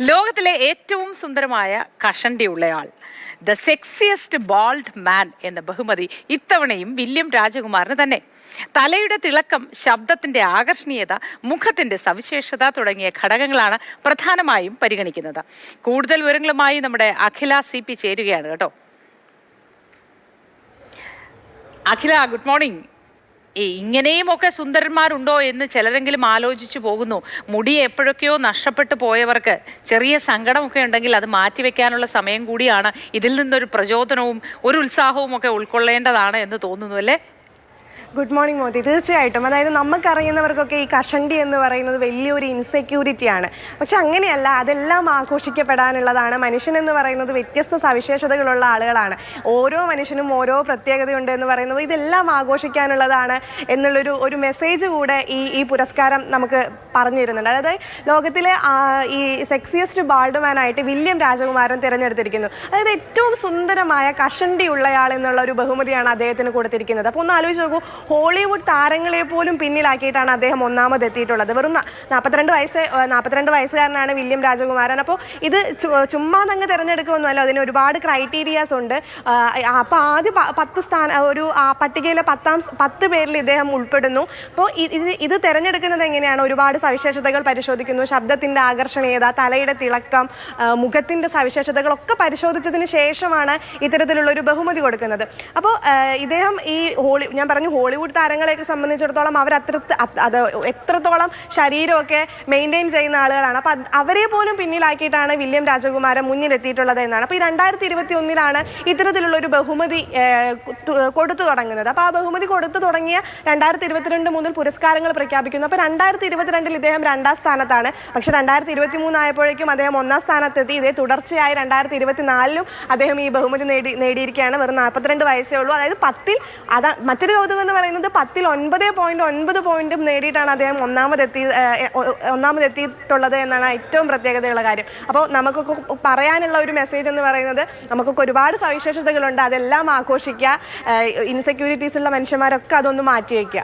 ലോകത്തിലെ ഏറ്റവും സുന്ദരമായ കഷണ്ടിയുള്ളയാൾ ദ സെക്സിയസ്റ്റ് ബാൾഡ് മാൻ എന്ന ബഹുമതി ഇത്തവണയും വില്യം രാജകുമാറിന് തന്നെ. തലയുടെ തിളക്കം ശബ്ദത്തിന്റെ ആകർഷണീയത മുഖത്തിന്റെ സവിശേഷത തുടങ്ങിയ ഘടകങ്ങളാണ് പ്രധാനമായും പരിഗണിക്കുന്നത്. കൂടുതൽ വിവരങ്ങളുമായി നമ്മുടെ അഖില സി പി ചേരുകയാണ് കേട്ടോ. അഖില ഗുഡ് മോർണിംഗ് ഇങ്ങനെയുമൊക്കെ സുന്ദരന്മാരുണ്ടോ എന്ന് ചിലരെങ്കിലും ആലോചിച്ചു പോകുന്നു. മുടി എപ്പോഴൊക്കെയോ നഷ്ടപ്പെട്ടു പോയവർക്ക് ചെറിയ സങ്കടമൊക്കെ ഉണ്ടെങ്കിൽ അത് മാറ്റിവെക്കാനുള്ള സമയം കൂടിയാണ് ഇതിൽ നിന്നൊരു പ്രചോദനവും ഒരു ഉത്സാഹവും ഒക്കെ ഉൾക്കൊള്ളേണ്ടതാണ് എന്ന് തോന്നുന്നു അല്ലേ? Good morning Modi. തീർച്ചയായിട്ടും. അതായത് നമുക്കറിയുന്നവർക്കൊക്കെ ഈ കഷണ്ടി എന്ന് പറയുന്നത് വലിയൊരു ഇൻസെക്യൂരിറ്റിയാണ് പക്ഷെ അങ്ങനെയല്ല അതെല്ലാം ആഘോഷിക്കപ്പെടാനുള്ളതാണ്. മനുഷ്യൻ എന്ന് പറയുന്നത് വ്യത്യസ്ത സവിശേഷതകളുള്ള ആളുകളാണ്. ഓരോ മനുഷ്യനും ഓരോ പ്രത്യേകതയുണ്ട് എന്ന് പറയുന്നത് ഇതെല്ലാം ആഘോഷിക്കാനുള്ളതാണ് എന്നുള്ളൊരു ഒരു മെസ്സേജ് കൂടെ ഈ ഈ പുരസ്കാരം നമുക്ക് പറഞ്ഞു തരുന്നുണ്ട് അതായത് ലോകത്തിലെ ഈ സെക്സിയസ്റ്റ് ബാൾഡ്മാനായിട്ട് വില്യം രാജകുമാരൻ തിരഞ്ഞെടുത്തിരിക്കുന്നു. അതായത് ഏറ്റവും സുന്ദരമായ കഷണ്ടി ഉള്ളയാൾ എന്നുള്ള ഒരു ബഹുമതിയാണ് അദ്ദേഹത്തിന് കൊടുത്തിരിക്കുന്നത്. അപ്പോൾ ഒന്ന് ആലോചിച്ച് നോക്കൂ ഹോളിവുഡ് താരങ്ങളെ പോലും പിന്നിലാക്കിയിട്ടാണ് അദ്ദേഹം ഒന്നാമത് എത്തിയിട്ടുള്ളത്. വെറും നാൽപ്പത്തിരണ്ട് വയസ്സ് നാൽപ്പത്തിരണ്ട് വയസ്സുകാരനാണ് വില്യം രാജകുമാരൻ. അപ്പോൾ ഇത് ചുമ്മാ തങ്ങ് തിരഞ്ഞെടുക്കുമെന്നല്ല അതിന് ഒരുപാട് ക്രൈറ്റീരിയാസ് ഉണ്ട്. അപ്പോൾ ആദ്യ പത്ത് സ്ഥാന ഒരു പട്ടികയിലെ പത്താം പത്ത് പേരിൽ ഇദ്ദേഹം ഉൾപ്പെടുന്നു. അപ്പോൾ ഇത് ഇത് തിരഞ്ഞെടുക്കുന്നത് എങ്ങനെയാണ്? ഒരുപാട് സവിശേഷതകൾ പരിശോധിക്കുന്നു. ശബ്ദത്തിന്റെ ആകർഷണീയത തലയുടെ തിളക്കം മുഖത്തിന്റെ സവിശേഷതകളൊക്കെ പരിശോധിച്ചതിന് ശേഷമാണ് ഇത്തരത്തിലുള്ള ഒരു ബഹുമതി കൊടുക്കുന്നത്. അപ്പോൾ ഇദ്ദേഹം ഈ ഹോളി ഞാൻ പറഞ്ഞു ഹോളിവുഡ് താരങ്ങളെയൊക്കെ സംബന്ധിച്ചിടത്തോളം അവർ അത്ര അത് എത്രത്തോളം ശരീരമൊക്കെ മെയിന്റെയിൻ ചെയ്യുന്ന ആളുകളാണ്. അപ്പം അവരെ പോലും പിന്നിലാക്കിയിട്ടാണ് വില്യം രാജകുമാരൻ മുന്നിലെത്തിയിട്ടുള്ളത് എന്നാണ്. അപ്പോൾ ഈ രണ്ടായിരത്തി ഇരുപത്തി ഒന്നിലാണ് ഇത്തരത്തിലുള്ള ഒരു ബഹുമതി കൊടുത്തു തുടങ്ങുന്നത്. അപ്പോൾ ആ ബഹുമതി കൊടുത്തു തുടങ്ങിയ രണ്ടായിരത്തി ഇരുപത്തിരണ്ട് മുതൽ പുരസ്കാരങ്ങൾ പ്രഖ്യാപിക്കുന്നു. അപ്പോൾ രണ്ടായിരത്തി ഇരുപത്തിരണ്ടിൽ ഇദ്ദേഹം രണ്ടാം സ്ഥാനത്താണ്. പക്ഷേ രണ്ടായിരത്തി ഇരുപത്തി മൂന്നായപ്പോഴേക്കും അദ്ദേഹം ഒന്നാം സ്ഥാനത്തെത്തി. ഇതേ തുടർച്ചയായി രണ്ടായിരത്തി ഇരുപത്തിനാലിലും അദ്ദേഹം ഈ ബഹുമതി നേടി നേടിയിരിക്കുകയാണ്. വെറും നാൽപ്പത്തിരണ്ട് വയസ്സേ ഉള്ളൂ. അതായത് പത്തിൽ അതാ മറ്റൊരു കൗതുകം പറയുന്നത് പത്തിൽ ഒൻപത് പോയിന്റ് ഒൻപത് പോയിന്റും നേടിയിട്ടാണ് അദ്ദേഹം ഒന്നാമതെത്തി ഒന്നാമതെത്തിയിട്ടുള്ളത് എന്നാണ് ഏറ്റവും പ്രത്യേകതയുള്ള കാര്യം. അപ്പോൾ നമുക്കൊക്കെ പറയാനുള്ള ഒരു മെസ്സേജ് എന്ന് പറയുന്നത് നമുക്കൊക്കെ ഒരുപാട് സവിശേഷതകളുണ്ട്. അതെല്ലാം ആഘോഷിക്കുക. ഇൻസെക്യൂരിറ്റീസ് ഉള്ള മനുഷ്യന്മാരൊക്കെ അതൊന്ന് മാറ്റി വയ്ക്കുക